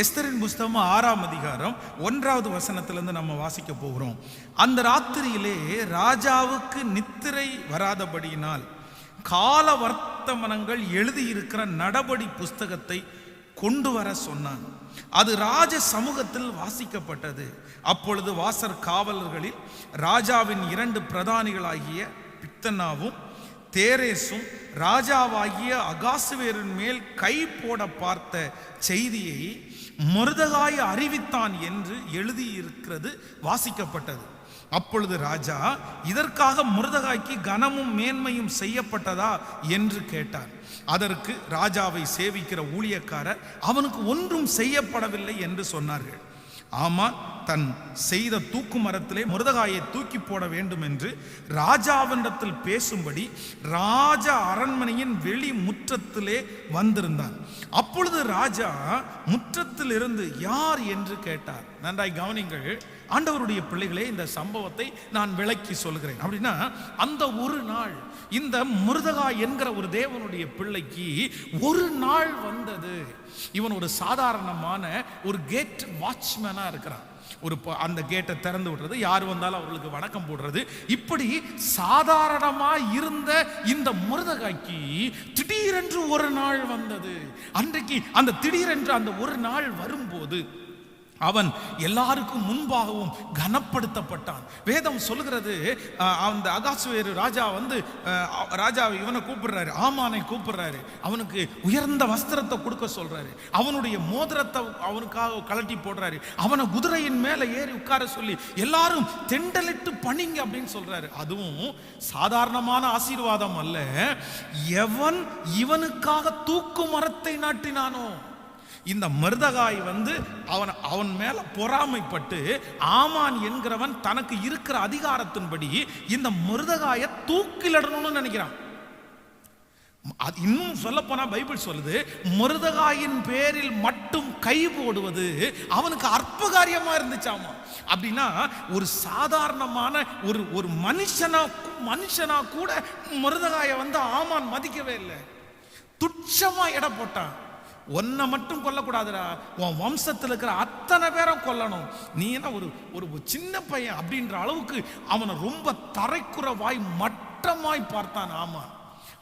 எஸ்தரின் புஸ்தகம் ஆறாம் அதிகாரம் ஒன்றாவது வசனத்திலிருந்து நம்ம வாசிக்க போகிறோம். அந்த ராத்திரியிலே ராஜாவுக்கு நித்திரை வராதபடியினால் கால வர்த்தமனங்கள் எழுதியிருக்கிற நடபடி புஸ்தகத்தை கொண்டு வர சொன்னான். அது ராஜ சமூகத்தில் வாசிக்கப்பட்டது. அப்பொழுது வாசர் காவலர்களில் ராஜாவின் இரண்டு பிரதானிகளாகிய பித்தனாவும் தேரேசும் ராஜாவாகிய அகாசுவேரின் மேல் கை போட பார்த்த செய்தியை மருதகாய அறிவித்தான் என்று எழுதியிருக்கிறது வாசிக்கப்பட்டது. அப்பொழுது ராஜா இதற்காக முருதகாய்க்கு கனமும் மேன்மையும் செய்யப்பட்டதா? என்று கேட்டார். அதற்கு ராஜாவை சேவிக்கிற ஊழியக்காரர் அவனுக்கு ஒன்றும் செய்யப்படவில்லை என்று சொன்னார்கள். ஆமான் தன் செய்த தூக்கு மரத்திலே முருதகாயை தூக்கி போட வேண்டும் என்று ராஜாவினிடத்தில் பேசும்படி ராஜ அரண்மனையின் வெளி முற்றத்திலே வந்திருந்தான். அப்பொழுது ராஜா முற்றத்தில் இருந்து யார் என்று கேட்டார். நன்றாய் கவனிங்கள் ஆண்டவருடைய பிள்ளைகளே இந்த சம்பவத்தை நான் விளக்கி சொல்கிறேன். அப்படின்னா அந்த ஒரு நாள் இந்த முருதகா என்கிற ஒரு தேவனுடைய பிள்ளைக்கு ஒரு நாள் வந்தது. இவன் ஒரு சாதாரணமான ஒரு கேட் வாட்ச்மேனா இருக்கிறான். ஒரு ப- அந்த கேட்டை திறந்து விடுறது யார் வந்தாலும் அவர்களுக்கு வணக்கம் போடுறது. இப்படி சாதாரணமா இருந்த இந்த முருதகாய்க்கு திடீரென்று ஒரு நாள் வந்தது. அன்றைக்கு அந்த திடீரென்று அந்த ஒரு நாள் வரும்போது அவன் எல்லாருக்கும் முன்பாகவும் கனப்படுத்தப்பட்டான். வேதம் சொல்கிறது அந்த அகாசுவேரு ராஜா வந்து ராஜாவை ராஜா இவனை கூப்பிடுறாரு ஆமானை கூப்பிடுறாரு. அவனுக்கு உயர்ந்த வஸ்திரத்தை கொடுக்க சொல்றாரு. அவனுடைய மோதிரத்தை அவனுக்காக கலட்டி போடுறாரு. அவனை குதிரையின் மேலே ஏறி உட்கார சொல்லி எல்லாரும் தெண்டலிட்டு பணிங்க அப்படின்னு சொல்றாரு. அதுவும் சாதாரணமான ஆசீர்வாதம் அல்ல. எவன் இவனுக்காக தூக்கு மரத்தை நாட்டினானோ? இந்த மருதகாய் வந்து அவன் அவன் மேல பொறாமைப்பட்டு ஆமான் என்கிறவன் தனக்கு இருக்கிற அதிகாரத்தின்படி இந்த மருதகாயை தூக்கிலிடணும்னு நினைக்கிறான். அது இன்னும் சொல்ல போனா பைபிள் சொல்லுது மருதகாயின் பேரில் மட்டும் கை போடுவது அவனுக்கு அற்ப காரியமா இருந்துச்சாமா? அப்படின்னா ஒரு சாதாரணமான ஒரு ஒரு மனுஷனா மனுஷனா கூட மருதகாயை வந்து ஆமான் மதிக்கவே இல்லை. துச்சமா எடை போட்டான். உன்னை மட்டும் கொல்லக்கூடாதுடா. உன் வம்சத்தில் இருக்கிற அத்தனை பேரை கொல்லணும். நீ என்ன ஒரு ஒரு சின்ன பையன் அப்படின்ற அளவுக்கு அவனை ரொம்ப தரைக்குறவாய் மட்டமாய் பார்த்தான் ஆமா.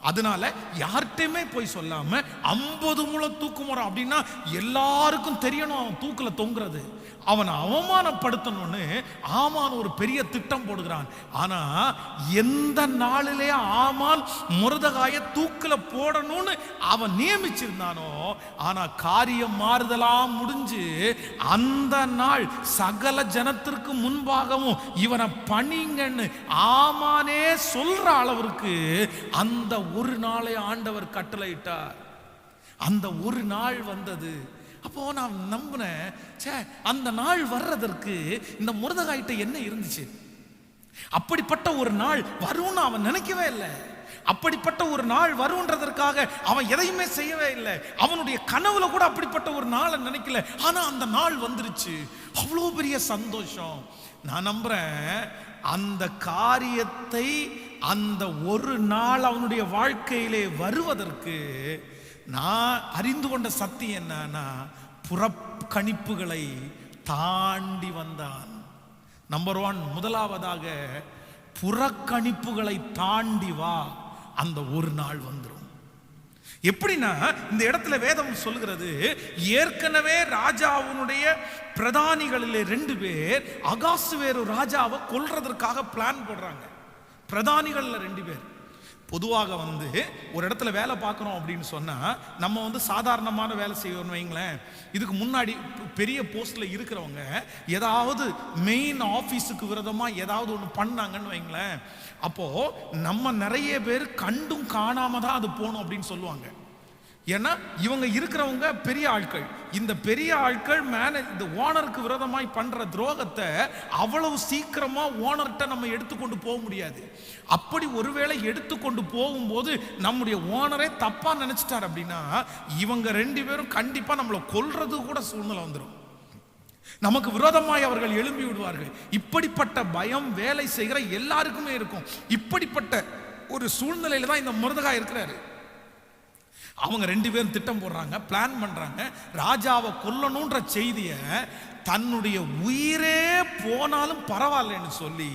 அதனால யார்கிட்டயுமே போய் சொல்லாம ஐம்பது முழ தூக்கு அப்படின்னா எல்லாருக்கும் தெரியணும் அவன் தூக்கில் தொங்குறது. அவனை அவமானப்படுத்தணும்னு ஆமான் ஒரு பெரிய திட்டம் போடுகிறான். ஆனா எந்த நாளிலே ஆமான் முருதகாய தூக்கில போடணும்னு அவன் நியமிச்சிருந்தானோ ஆனா காரியம் மாறுதலாம் முடிஞ்சு அந்த நாள் சகல ஜனத்திற்கு முன்பாகவும் இவனை பணிங்கன்னு ஆமானே சொல்ற அளவிற்கு அந்த ஒரு நாளை ஆண்டவர் கட்டளையிட்டார். அந்த ஒரு நாள் வந்தது. அப்போ நான் நம்பினேன் ச்சே அந்த நாள் வர்றதற்கு இந்த முருதகாயிட்ட என்ன இருந்துச்சு? அப்படிப்பட்ட ஒரு நாள் வரும்னு அவன் நினைக்கவே இல்லை. அப்படிப்பட்ட ஒரு நாள் வரும்ன்றதற்காக அவன் எதையுமே செய்யவே இல்லை. அவனுடைய கனவுல கூட அப்படிப்பட்ட ஒரு நாளை நினைக்கல. ஆனா அந்த நாள் வந்துருச்சு. அவ்வளோ பெரிய சந்தோஷம். நான் நம்புறேன் அந்த காரியத்தை அந்த ஒரு நாள் அவனுடைய வாழ்க்கையிலே வருவதற்கு நான் அறிந்து கொண்ட சக்தி என்னன்னா புறக்கணிப்புகளை தாண்டி வந்தான். நம்பர் ஒன் முதலாவதாக புறக்கணிப்புகளை தாண்டி வா அந்த ஒரு நாள் வந்துடும் எப்படின்னா இந்த இடத்துல வேதம் சொல்கிறது ஏற்கனவே ராஜாவுனுடைய பிரதானிகளில் ரெண்டு பேர் அகாசுவேரு ராஜாவை கொல்றதற்காக பிளான் போடுறாங்க. பிரதானிகளில் ரெண்டு பேர். பொதுவாக வந்து ஒரு இடத்துல வேலை பார்க்குறோம் அப்படின்னு சொன்னால் நம்ம வந்து சாதாரணமான வேலை செய்வோம்னு வைங்களேன் இதுக்கு முன்னாடி பெரிய போஸ்ட்டில் இருக்கிறவங்க ஏதாவது மெயின் ஆஃபீஸுக்கு விரதமாக ஏதாவது ஒன்று பண்ணாங்கன்னு வைங்களேன் அப்போது நம்ம நிறைய பேர் கண்டும் காணாமல் தான் அது போகணும் அப்படின்னு சொல்லுவாங்க. ஏன்னா இவங்க இருக்கிறவங்க பெரிய ஆட்கள். இந்த பெரிய ஆட்கள் மேனே இந்த ஓனருக்கு விரோதமாய் பண்ணுற துரோகத்தை அவ்வளவு சீக்கிரமாக ஓனர்கிட்ட நம்ம எடுத்துக்கொண்டு போக முடியாது. அப்படி ஒருவேளை எடுத்துக்கொண்டு போகும்போது நம்முடைய ஓனரே தப்பாக நினச்சிட்டார் அப்படின்னா இவங்க ரெண்டு பேரும் கண்டிப்பாக நம்மளை கொல்றது கூட சூழ்நிலை வந்துடும் நமக்கு விரோதமாய் அவர்கள் எழும்பி விடுவார்கள். இப்படிப்பட்ட பயம் வேலை செய்கிற எல்லாருக்குமே இருக்கும். இப்படிப்பட்ட ஒரு சூழ்நிலையில தான் இந்த முருதகா இருக்கிறாரு. அவங்க ரெண்டு பேரும் திட்டம் போடுறாங்க பிளான் பண்ணுறாங்க ராஜாவை கொல்லணுன்ற செய்தியை தன்னுடைய உயிரே போனாலும் பரவாயில்லைன்னு சொல்லி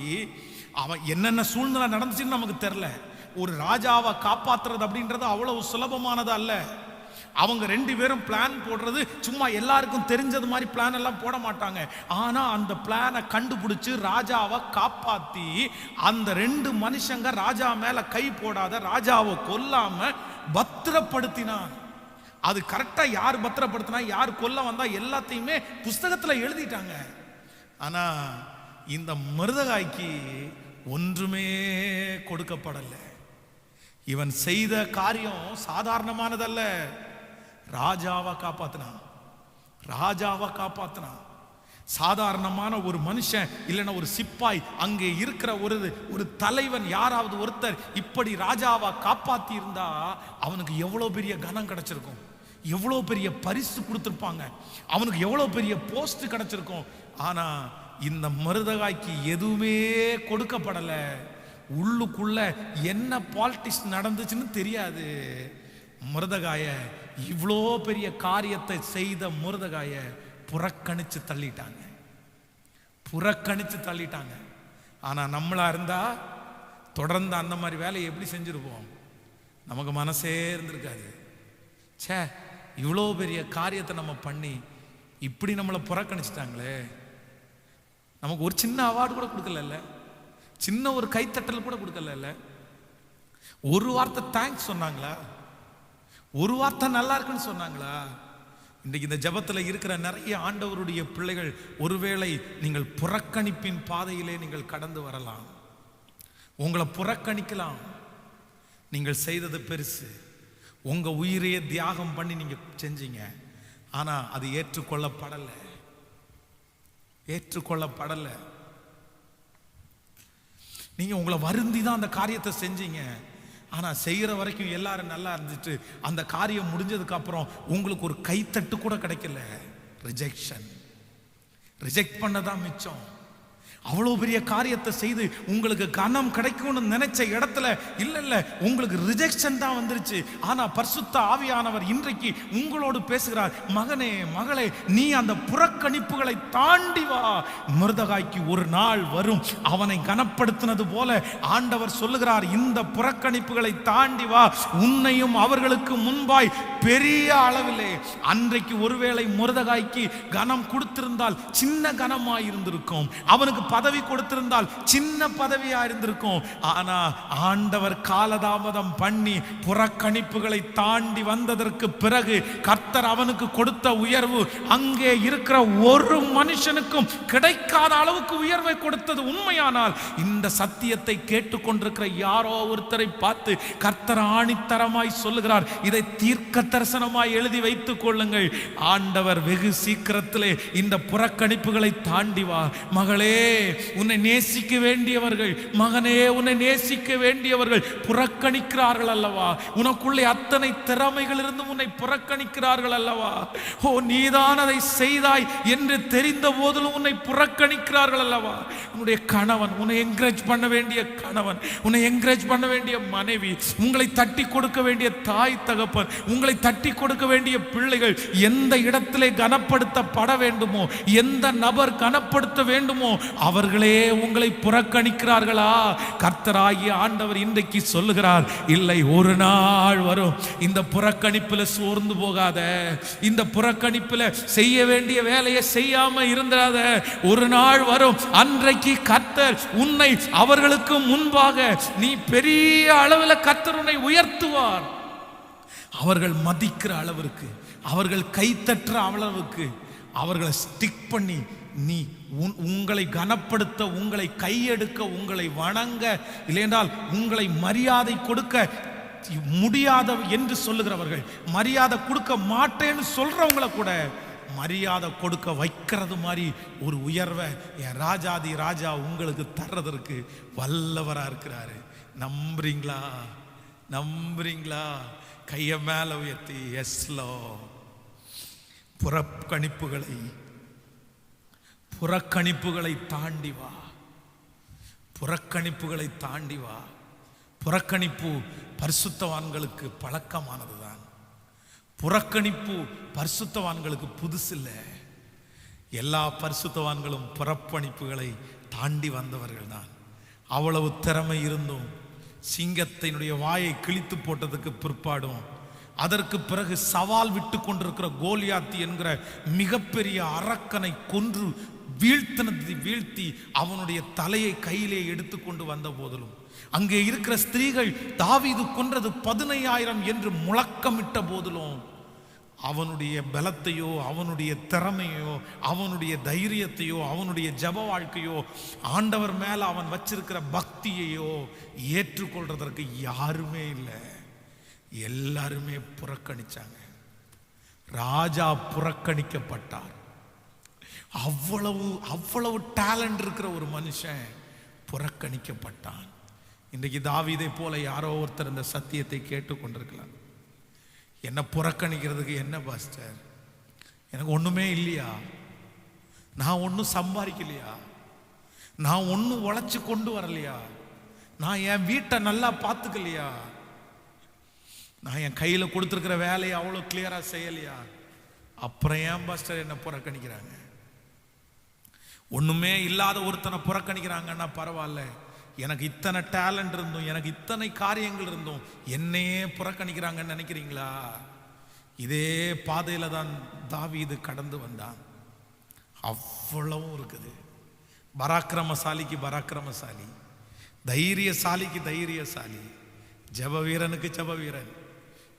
அவன் என்னென்ன சூழ்நிலை நடந்துச்சுன்னு நமக்கு தெரில ஒரு ராஜாவை காப்பாத்துறது அப்படின்றது அவ்வளவு சுலபமானது அல்ல. அவங்க ரெண்டு பேரும் பிளான் போடுறது சும்மா எல்லாருக்கும் தெரிஞ்சது மாதிரி பிளான் எல்லாம் போட மாட்டாங்க. ஆனால் அந்த பிளானை கண்டுபிடிச்சி ராஜாவை காப்பாற்றி அந்த ரெண்டு மனுஷங்க ராஜா மேலே கை போடாத ராஜாவை கொல்லாமல் பத்திரப்படுத்தினான். அது கரெக்டா யார் பத்திரப்படுத்தினா யார் கொல்ல வந்தா எல்லாத்தையுமே புஸ்தகத்துல எழுதிட்டாங்க. ஆனா இந்த மிருதகாய்க்கு ஒன்றுமே கொடுக்கப்படலை. இவன் செய்த காரியம் சாதாரணமானதல்ல. ராஜாவை காப்பாத்தினான். ராஜாவை காப்பாத்தினான். சாதாரணமான ஒரு மனுஷன் இல்லைன்னா ஒரு சிப்பாய் அங்கே இருக்கிற ஒரு ஒரு தலைவன் யாராவது ஒருத்தர் இப்படி ராஜாவை காப்பாத்தி இருந்தா அவனுக்கு எவ்வளோ பெரிய கனம் கிடைச்சிருக்கும். எவ்வளோ பெரிய பரிசு கொடுத்துருப்பாங்க. அவனுக்கு எவ்வளோ பெரிய போஸ்ட் கிடைச்சிருக்கும். ஆனா இந்த மருதகாய்க்கு எதுவுமே கொடுக்கப்படலை. உள்ளுக்குள்ள என்ன பாலிட்டிக்ஸ் நடந்துச்சுன்னு தெரியாது. மருதகாய இவ்வளோ பெரிய காரியத்தை செய்த மருதகாய புறக்கணித்து தள்ளிட்டாங்க. புறக்கணித்து தள்ளிட்டாங்க. ஆனால் நம்மளாக இருந்தால் தொடர்ந்து அந்த மாதிரி வேலையை எப்படி செஞ்சுருப்போம்? நமக்கு மனசே இருந்திருக்காது. ச்சே இவ்வளோ பெரிய காரியத்தை நம்ம பண்ணி இப்படி நம்மளை புறக்கணிச்சிட்டாங்களே. நமக்கு ஒரு சின்ன அவார்டு கூட கொடுக்கல சின்ன ஒரு கைத்தட்டல் கூட கொடுக்கல ஒரு வார்த்தை தேங்க்ஸ் சொன்னாங்களா? ஒரு வார்த்தை நல்லா இருக்குன்னு சொன்னாங்களா? இன்றைக்கு இந்த ஜெபத்தில் இருக்கிற நிறைய ஆண்டவருடைய பிள்ளைகள் ஒருவேளை நீங்கள் புறக்கணிப்பின் பாதையிலே நீங்கள் கடந்து வரலாம். உங்களை புறக்கணிக்கலாம். நீங்கள் செய்தது பெருசு. உங்கள் உயிரையே தியாகம் பண்ணி நீங்கள் செஞ்சீங்க. ஆனால் அது ஏற்றுக்கொள்ளப்படலை. ஏற்றுக்கொள்ளப்படலை. நீங்கள் உங்களை வருந்தி தான் அந்த காரியத்தை செஞ்சீங்க. ஆனால் செய்கிற வரைக்கும் எல்லாரும் நல்லா இருந்துட்டு அந்த காரியம் முடிஞ்சதுக்கு அப்புறம் உங்களுக்கு ஒரு கைத்தட்டு கூட கிடைக்கல. ரிஜெக்ஷன் ரிஜெக்ட் பண்ண தான் மிச்சம். அவ்வளோ பெரிய காரியத்தை செய்து உங்களுக்கு கனம் கிடைக்கும்னு நினைச்ச இடத்துல இல்ல இல்ல உங்களுக்கு ரிஜெக்ஷன் தான் வந்துருச்சு. ஆனா பர்சுத்த ஆவியானவர் இன்றைக்கு உங்களோடு பேசுகிறார். மகனே மகளே நீ அந்த புறக்கணிப்புகளை தாண்டி வா. மிருதகாய்க்கு ஒரு நாள் வரும். அவனை கனப்படுத்தினது போல ஆண்டவர் சொல்லுகிறார் இந்த புறக்கணிப்புகளை தாண்டி வா. உன்னையும் அவர்களுக்கு முன்பாய் பெரிய அளவிலே. அன்றைக்கு ஒருவேளை முருதகாய்க்கு கனம் கொடுத்திருந்தால் சின்ன கனமாய் இருந்திருக்கும் அவனுக்கு பதவி கொடுத்திருந்தால் சின்ன பதவியா இருந்திருக்கும். ஆனா ஆண்டவர் காலதாமதம் பண்ணி புறக்கணிப்புகளை தாண்டி வந்ததற்கு பிறகு கர்த்தர் அவனுக்கு கொடுத்த உயர்வு அங்கே இருக்கிற ஒரு மனுஷனுக்கும் கிடைக்காத அளவுக்கு உயர்வை கொடுத்தது உண்மையானால் இந்த சத்தியத்தை கேட்டுக்கொண்டிருக்கிற யாரோ ஒருத்தரை பார்த்து கர்த்தர் ஆணித்தரமாய் சொல்லுகிறார். இதை தீர்க்க தரிசனமாய் எழுதி வைத்துக் கொள்ளுங்கள். ஆண்டவர் வெகு சீக்கிரத்திலே இந்த புறக்கணிப்புகளை தாண்டி வா. மகளே உன்னை நேசிக்க வேண்டியவர்கள் மகனே உன்னை நேசிக்க வேண்டியவர்கள் புறக்கணிக்கிறார்கள் அல்லவா? உனக்குள்ளே அத்தனை திறமைகள் இருந்து உன்னை புறக்கணிக்கிறார்கள் அல்லவா? ஓ நீதான் அதை செய்தாய் என்று தெரிந்த போதிலும் உன்னை புறக்கணிக்கிறார்கள் அல்லவா? உன்னுடைய கணவன் உன்னை என்கரேஜ் பண்ண வேண்டிய கணவன் உன்னை என்கரேஜ் பண்ண வேண்டிய மனைவி உங்களை தட்டி கொடுக்க வேண்டிய தாய் தகப்பன் உங்களை தட்டி கொடுக்க வேண்டிய பிள்ளைகள் எந்த இடத்திலே கனப்படுத்தப்பட வேண்டுமோ எந்த நபர் கனப்படுத்த வேண்டுமோ அவர்களே உங்களை புறக்கணிக்கிறார்களா? கர்த்தராகிய ஆண்டவர் இன்றைக்கு சொல்லுகிறார் இல்லை ஒரு நாள் வரும். இந்த புறக்கணிப்புல சோர்ந்து போகாத. இந்த புறக்கணிப்புல செய்ய வேண்டிய வேலையை செய்யாம இருந்தாத ஒரு நாள் வரும். அன்றைக்கு கர்த்தர் உன்னை அவர்களுக்கு முன்பாக நீ பெரிய அளவில் கர்த்தர் உன்னை உயர்த்துவார். அவர்கள் மதிக்கிற அளவிற்கு அவர்கள் கைத்தற்ற அளவுக்கு அவர்களை ஸ்டிக் பண்ணி நீ உன்- உங்களை கனப்படுத்த உங்களை கையெடுக்க உங்களை வணங்க இல்லையென்றால் உங்களை மரியாதை கொடுக்க முடியாத என்று சொல்லுகிறவர்கள் மரியாதை கொடுக்க மாட்டேன்னு சொல்றவங்கள கூட மரியாதை கொடுக்க வைக்கிறது மாதிரி ஒரு உயர்வை என் ராஜாதி ராஜா உங்களுக்கு தர்றதற்கு வல்லவரா இருக்கிறாரு. நம்புறீங்களா? நம்புறீங்களா? கையை மேல உயர்த்தி எஸ்லோ புறக்கணிப்புகளை புறக்கணிப்புகளை தாண்டி வா. புறக்கணிப்புகளை தாண்டி வா. புறக்கணிப்பு பரிசுத்தவான்களுக்கு பழக்கமானதுதான். புறக்கணிப்பு பரிசுத்தவான்களுக்கு புதுசில்லை. எல்லா பரிசுத்தவான்களும் புறப்பணிப்புகளை தாண்டி வந்தவர்கள் தான் அவ்வளவு திறமை இருந்தும் சிங்கத்தினுடைய வாயை கிழித்து போட்டதுக்கு பிற்பாடும் அதற்கு பிறகு சவால் விட்டு கொண்டிருக்கிற கோலியாத்தி என்கிற மிகப்பெரிய அரக்கனை கொன்று வீழ்த்தினதை வீழ்த்தி அவனுடைய தலையை கையிலே எடுத்துக்கொண்டு வந்த போதிலும். அங்கே இருக்கிற ஸ்திரீகள் தாவிது கொன்றது பதினையாயிரம் என்று முழக்கமிட்ட போதிலும் அவனுடைய பலத்தையோ அவனுடைய திறமையோ அவனுடைய தைரியத்தையோ அவனுடைய ஜப வாழ்க்கையோ ஆண்டவர் மேல அவன் வச்சிருக்கிற பக்தியையோ ஏற்றுக்கொள்றதற்கு யாருமே இல்லை. எல்லாருமே புறக்கணிச்சாங்க. ராஜா புறக்கணிக்கப்பட்டார். அவ்வளவு அவ்வளவு டேலண்ட் இருக்கிற ஒரு மனுஷன் புறக்கணிக்கப்பட்டான். இன்றைக்கு தாவீதை போல யாரோ ஒருத்தர் இந்த சத்தியத்தை கேட்டுக்கொண்டிருக்கலாம். என்னை புறக்கணிக்கிறதுக்கு என்ன பாஸ்டர் எனக்கு ஒன்றுமே இல்லையா? நான் ஒன்றும் சம்பாதிக்கலையா? நான் ஒன்றும் உழைச்சி கொண்டு வரலையா? நான் என் வீட்டை நல்லா பார்த்துக்கலையா? நான் என் கையில் கொடுத்துருக்கிற வேலையை அவ்வளோ கிளியராக செய்யலையா? அப்புறம் ஏன் பாஸ்டர் என்னை புறக்கணிக்கிறாங்க? ஒன்றுமே இல்லாத ஒருத்தனை புறக்கணிக்கிறாங்கன்னா பரவாயில்ல. எனக்கு இத்தனை டேலண்ட் இருந்தும் எனக்கு இத்தனை காரியங்கள் இருந்தும் என்னையே புறக்கணிக்கிறாங்கன்னு நினைக்கிறீங்களா? இதே பாதையில் தான் தாவி இது கடந்து வந்தான். அவ்வளவும் இருக்குது. பராக்கிரமசாலிக்கு பராக்கிரமசாலி. தைரியசாலிக்கு தைரியசாலி. ஜப வீரனுக்கு ஜெப வீரன்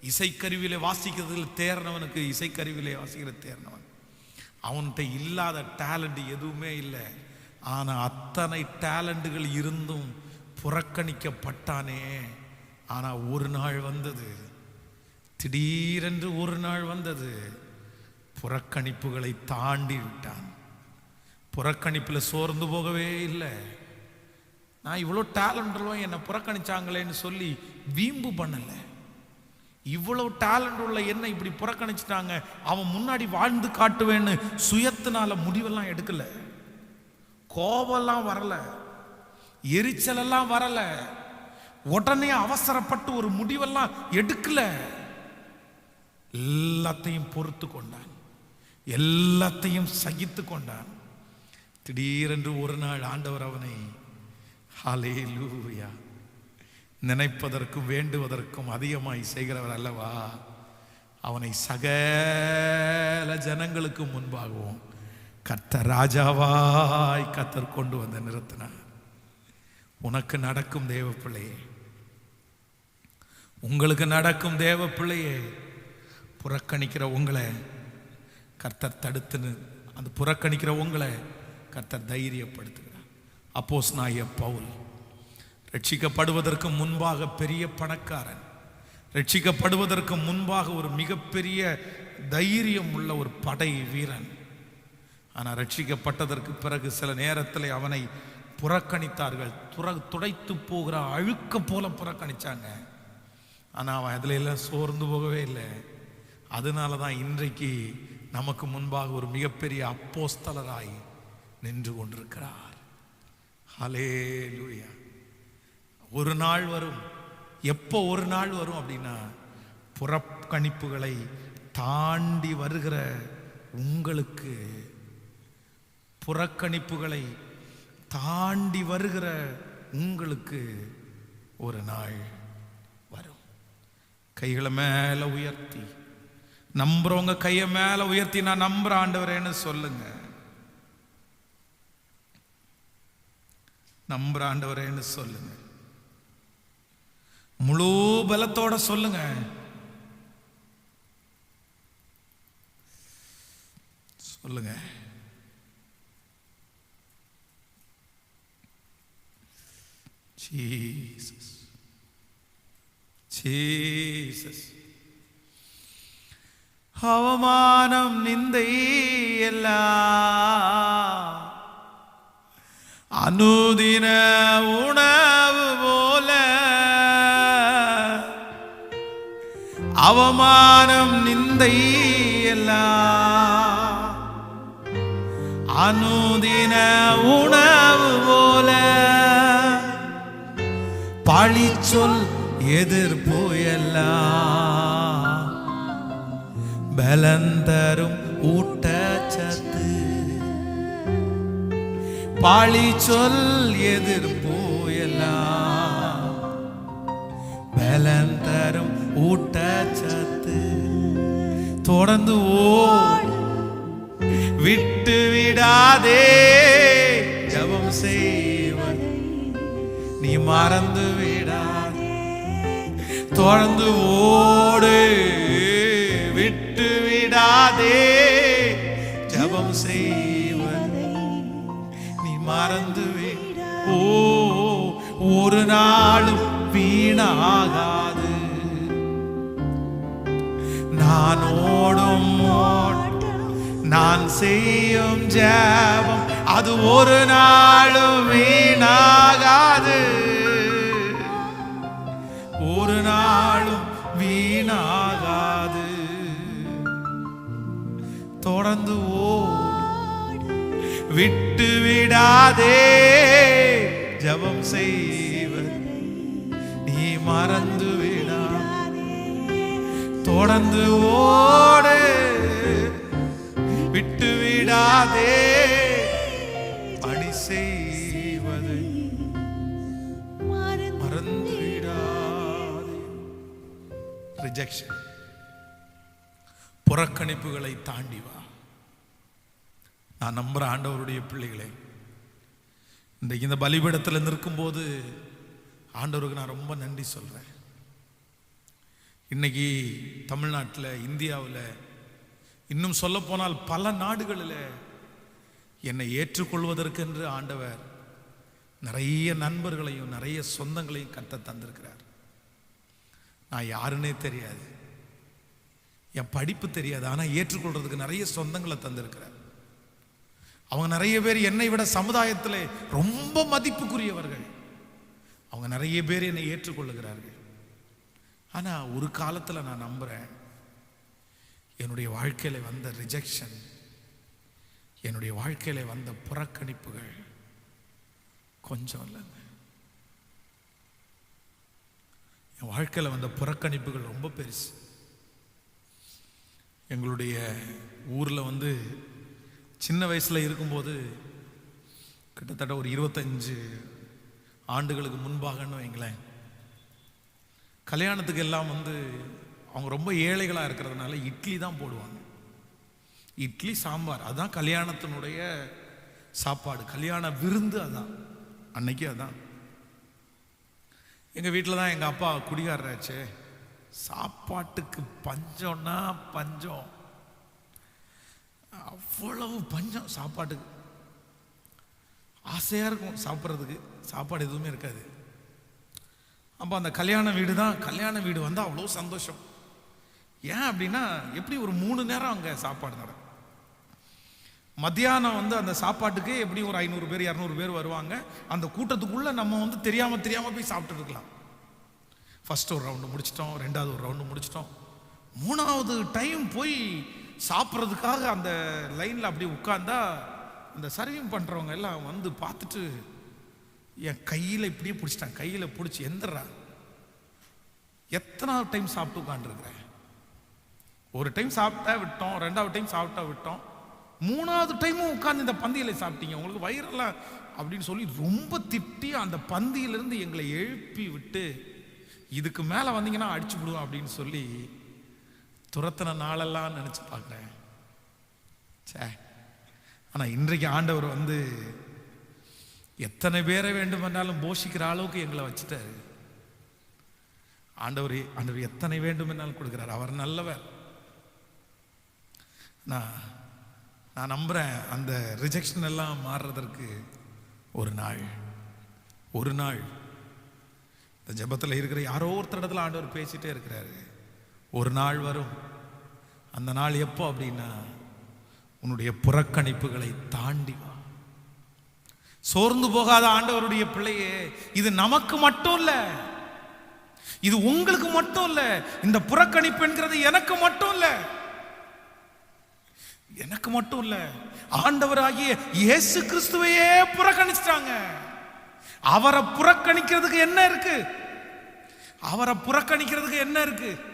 இசைக்கருவியிலே வாசிக்கிறதுல தேர்னவனுக்கு இசைக்கருவியில் வாசிக்கிற தேர்னவன். அவன்கிட்ட இல்லாத டேலண்ட் எதுவுமே இல்லை. ஆனால் அத்தனை டேலண்டுகள் இருந்தும் புறக்கணிக்கப்பட்டானே. ஆனால் ஒரு நாள் வந்தது. திடீரென்று ஒரு நாள் வந்தது. புறக்கணிப்புகளை தாண்டி விட்டான். புறக்கணிப்பில் சோர்ந்து போகவே இல்லை. நான் இவ்வளோ டேலண்ட்லாம் என்னை புறக்கணிச்சாங்களேன்னு சொல்லி வீம்பு பண்ணலை. இவ்வளவு டேலண்ட் உள்ள என்ன இப்படி புறக்கணிச்சிட்டாங்க. அவன் முன்னாடி வாழ்ந்து காட்டுவேன்னு சுயத்தினால முடிவெல்லாம் எடுக்கல. கோபம்லாம் வரல. எரிச்சலெல்லாம் வரல. உடனே அவசரப்பட்டு ஒரு முடிவெல்லாம் எடுக்கல. எல்லாத்தையும் பொறுத்து கொண்டான். எல்லாத்தையும் சகித்து கொண்டான். திடீரென்று ஒரு நாள் ஆண்டவர் அவனை ஹalleluya. நினைப்பதற்கும் வேண்டுவதற்கும் அதிகமாய் செய்கிறவர் அல்லவா? அவனை சகல ஜனங்களுக்கு முன்பாகவும் கர்த்தர் ராஜாவாய் கத்தர் கொண்டு வந்து நிறுத்தினார். உனக்கு நடக்கும் தேவ பிள்ளையே உங்களுக்கு நடக்கும் தேவ பிள்ளையே புறக்கணிக்கிற உங்களை கர்த்தர் தடுத்துன்னு அந்த புறக்கணிக்கிற உங்களை கர்த்தர் தைரியப்படுத்துகிறார். அப்போஸ் நாய பவுல் ரட்சிக்கப்படுவதற்கு முன்பாக பெரிய பணக்காரன். ரட்சிக்கப்படுவதற்கு முன்பாக ஒரு மிகப்பெரிய தைரியம் உள்ள ஒரு படை வீரன். ஆனால் ரட்சிக்கப்பட்டதற்கு பிறகு சில நேரத்தில் அவனை புறக்கணித்தார்கள். துற துடைத்து போகிற அழுக்க போல புறக்கணிச்சாங்க. ஆனால் அவன் அதில் எல்லாம் சோர்ந்து போகவே இல்லை. அதனால தான் இன்றைக்கு நமக்கு முன்பாக ஒரு மிகப்பெரிய அப்போஸ்தலராய் நின்று கொண்டிருக்கிறார். ஹalleluya. ஒரு நாள் வரும். எப்போ ஒரு நாள் வரும் அப்படின்னா புறக்கணிப்புகளை தாண்டி வருகிற உங்களுக்கு புறக்கணிப்புகளை தாண்டி வருகிற உங்களுக்கு ஒரு நாள் வரும். கைகளை மேலே உயர்த்தி. நம்புறவங்க கையை மேலே உயர்த்தி நான் நம்புற ஆண்டவரேன்னு சொல்லுங்க. நம்புற ஆண்டவரேன்னு சொல்லுங்க. முழு பலத்தோட சொல்லுங்க. சொல்லுங்க. ஜீசஸ் ஜீசஸ் அவமானம் நிந்தை எல்லாம் அனுதின உண அவமானம் நிந்தை எல்லாம் அனுதின உணவு போல பழி சொல் எதிர்ப்பு எல்லாம் பலந்தரும் ஊட்டச்சத்து பழி சொல் எதிர்ப்பு எல்லாம் பலந்தரும் ஊட்டச்சத்து. தொடர்ந்து ஓ விட்டு விடாதே. ஜபம் செய்வது நீ மறந்து விடாதே. தொடர்ந்து ஓடு. விட்டு விடாதே. ஜபம் செய்வது நீ மறந்து வி- ஓ ஒரு நாளும் வீணாகாது. நான் ஓடும். நான் செய்யும் ஜாபம் அது ஒரு நாளும் வீணாகாது. ஒரு நாளும் வீணாகாது. தொடர்ந்து ஓ விட்டு விடாதே ஜபம் செய்வது. நீ மறந்து விடாதே தொடர்ந்து ஓடு. விட்டு விடாதே. பணி செய்வதை மறந்து விடாதே ரிஜெக்ஷன் புறக்கணிப்புகளை தாண்டி வா. நான் நம்புற ஆண்டவருடைய பிள்ளைகளை இன்றைக்கு இந்த பலிபீடத்தில் நிற்கும்போது ஆண்டவருக்கு நான் ரொம்ப நன்றி சொல்கிறேன் இன்னைக்கு தமிழ்நாட்டில் இந்தியாவில் இன்னும் சொல்லப்போனால் பல நாடுகளில் என்னை ஏற்றுக்கொள்வதற்கென்று ஆண்டவர் நிறைய நண்பர்களையும் நிறைய சொந்தங்களையும் கத்த தந்திருக்கிறார். நான் யாருன்னே தெரியாது. என் படிப்பு தெரியாது. ஆனால் ஏற்றுக்கொள்றதுக்கு நிறைய சொந்தங்களை தந்திருக்கிறார். அவங்க நிறைய பேர் என்னை விட சமுதாயத்தில் ரொம்ப மதிப்புக்குரியவர்கள். அவங்க நிறைய பேர் என்னை ஏற்றுக்கொள்ளுகிறார்கள். ஆனால் ஒரு காலத்தில் நான் நம்புகிறேன் என்னுடைய வாழ்க்கையில வந்த ரிஜெக்ஷன் என்னுடைய வாழ்க்கையில் வந்த புறக்கணிப்புகள் கொஞ்சம் இல்லைங்க. என் வாழ்க்கையில் வந்த புறக்கணிப்புகள் ரொம்ப பெருசு. எங்களுடைய ஊரில் வந்து சின்ன வயசில் இருக்கும்போது கிட்டத்தட்ட ஒரு இருபத்தஞ்சு ஆண்டுகளுக்கு முன்பாகன்னு வைங்களேன். கல்யாணத்துக்கு எல்லாம் வந்து அவங்க ரொம்ப ஏழைகளாக இருக்கிறதுனால இட்லி தான் போடுவாங்க. இட்லி சாம்பார். அதுதான் கல்யாணத்தினுடைய சாப்பாடு. கல்யாண விருந்து அதான். அன்னைக்கு அதான். எங்கள் வீட்டில் தான் எங்கள் அப்பா குடிகாரராச்சே. சாப்பாட்டுக்கு பஞ்சம்னா பஞ்சம். அவ்வளவு பஞ்சம் சாப்பாட்டுக்கு. ஆசையாக இருக்கும் சாப்பிட்றதுக்கு. சாப்பாடு எதுவுமே இருக்காது. அப்போ அந்த கல்யாண வீடு தான் கல்யாண வீடு வந்தால் அவ்வளோ சந்தோஷம். ஏன் அப்படின்னா எப்படி ஒரு மூணு நேரம் அங்கே சாப்பாடு நடக்கும்? மத்தியானம் வந்து அந்த சாப்பாட்டுக்கு எப்படி ஒரு ஐநூறு பேர் இரநூறு பேர் வருவாங்க. அந்த கூட்டத்துக்குள்ளே நம்ம வந்து தெரியாமல் தெரியாமல் போய் சாப்பிட்டு இருக்கலாம். ஒரு ரவுண்டு முடிச்சிட்டோம் ரெண்டாவது ஒரு ரவுண்டு முடிச்சிட்டோம். மூணாவது டைம் போய் சாப்பிட்றதுக்காக அந்த லைனில் அப்படியே உட்காந்தா இந்த சர்விங் பண்ணுறவங்க எல்லாம் வந்து பார்த்துட்டு என் கையில் இப்படியே பிடிச்சிட்டான். கையில் பிடிச்சி எந்திரா. எத்தனாவது டைம் சாப்பிட்டு உட்காந்துருக்குறேன் ஒரு டைம் சாப்பிட்டா விட்டோம் ரெண்டாவது டைம் சாப்பிட்டா விட்டோம். மூணாவது டைமும் உட்காந்து இந்த பந்தியில் சாப்பிட்டீங்க. உங்களுக்கு வயிறெல்லாம் அப்படின்னு சொல்லி ரொம்ப திட்டி அந்த பந்தியிலிருந்து எங்களை எழுப்பி விட்டு இதுக்கு மேலே வந்தீங்கன்னா அடிச்சு விடுவோம் அப்படின்னு சொல்லி துரத்தின நாளெல்லாம் நினச்சி பார்க்குறேன். சே ஆனால் இன்றைக்கு ஆண்டவர் வந்து எத்தனை பேரை வேண்டுமென்றாலும் போஷிக்கிற அளவுக்கு எங்களை வச்சுட்டாரு. ஆண்டவர் ஆண்டவர் எத்தனை வேண்டுமென்றாலும் கொடுக்குறாரு. அவர் நல்லவர். நான் நான் நம்புகிறேன் அந்த ரிஜெக்ஷன் எல்லாம் மாறுறதற்கு ஒரு நாள். ஒரு நாள். இந்த ஜெபத்தில் இருக்கிற யாரோ ஒருத்தர் இடத்துல ஆண்டவர் பேசிகிட்டே இருக்கிறாரு. ஒரு நாள் வரும். அந்த நாள் எப்போ அப்படின்னா உன்னுடைய புறக்கணிப்புகளை தாண்டி வா. சோர்ந்து போகாத ஆண்டவருடைய பிள்ளையே இது நமக்கு மட்டும் இல்லை. இது உங்களுக்கு மட்டும் இல்லை. இந்த புறக்கணிப்பு என்கிறது எனக்கு மட்டும் இல்லை. எனக்கு மட்டும் இல்லை. ஆண்டவராகிய இயேசு கிறிஸ்துவையே புறக்கணிச்சிட்டாங்க. அவரை புறக்கணிக்கிறதுக்கு என்ன இருக்கு? அவரை புறக்கணிக்கிறதுக்கு என்ன இருக்கு?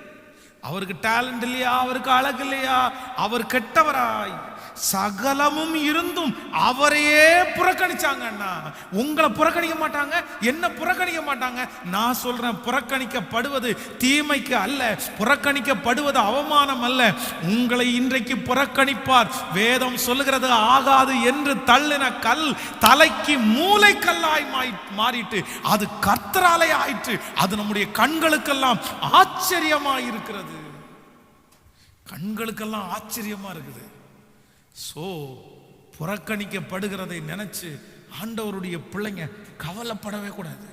அவருக்கு டேலண்ட் இல்லையா? அவருக்கு அழகு இல்லையா? அவர் கெட்டவராய். சகலமும் இருந்தும் அவரையே புறக்கணிச்சாங்க அண்ணா. உங்களை புறக்கணிக்க மாட்டாங்க என்ன புறக்கணிக்க மாட்டாங்க. நான் சொல்றேன் புறக்கணிக்கப்படுவது தீமைக்கு அல்ல புறக்கணிக்கப்படுவது அவமானம் அல்ல. உங்களை இன்றைக்கு புறக்கணிப்பார். வேதம் சொல்லுகிறது ஆகாது என்று தள்ளின கல் தலைக்கு மூளை கல்லாய் மாறிட்டு அது கர்த்தராலே ஆயிற்று. அது நம்முடைய கண்களுக்கெல்லாம் ஆச்சரியமாயிருக்கிறது. கண்களுக்கெல்லாம் ஆச்சரியமா இருக்குது. ஸோ புறக்கணிக்கப்படுகிறதை நினைச்சு ஆண்டவருடைய பிள்ளைங்க கவலைப்படவே கூடாது.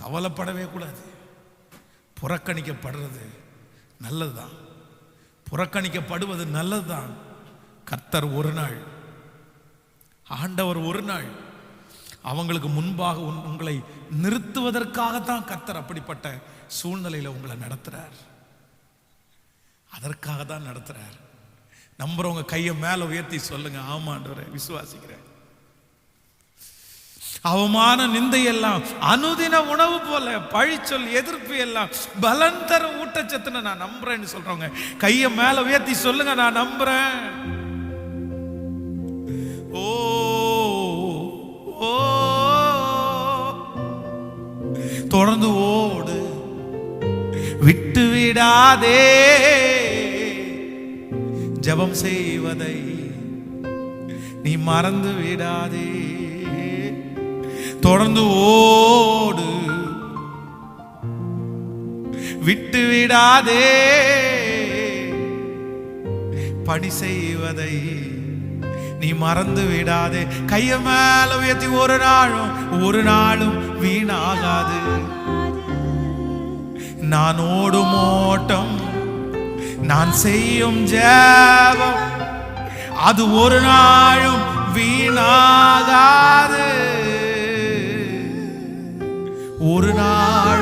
கவலைப்படவே கூடாது. புறக்கணிக்கப்படுறது நல்லதுதான். புறக்கணிக்கப்படுவது நல்லதுதான். கர்த்தர் ஒரு நாள் ஆண்டவர் ஒரு நாள் அவங்களுக்கு முன்பாக உன்- உங்களை நிறுத்துவதற்காகத்தான் கர்த்தர் அப்படிப்பட்ட சூழ்நிலையில் உங்களை நடத்துகிறார் அதற்காக தான் நடத்துகிறார் நம்புறவங்க கையை மேல உயர்த்தி சொல்லுங்க. ஆமான்ற விசுவாசிக்கிறேன். அவமான நிந்தை எல்லாம் அனுதின உணவு போல பழிச்சொல் எதிர்ப்பு எல்லாம் பலன் தர ஊட்டச்சத்துன்னு நான் நம்புறேன்னு சொல்றவங்க கையை மேல உயர்த்தி சொல்லுங்க நான் நம்புறேன். ஓ ஓ. தொடர்ந்து ஓடு. விட்டு விடாதே. ஜெபம் செய்வதை நீ மறந்து விடாதே. தொடர்ந்து ஓடு. விட்டு விடாதே. பணி செய்வதை நீ மறந்து விடாதே. கைய மேல உயர்த்தி ஒரு நாளும் ஒரு நாளும் வீணாகாது. நான் ஓடும் ஓட்டம் நான் செய்யும் ஜெபம் அது ஒரு நாளும் வீணாகாது. ஒரு நாள்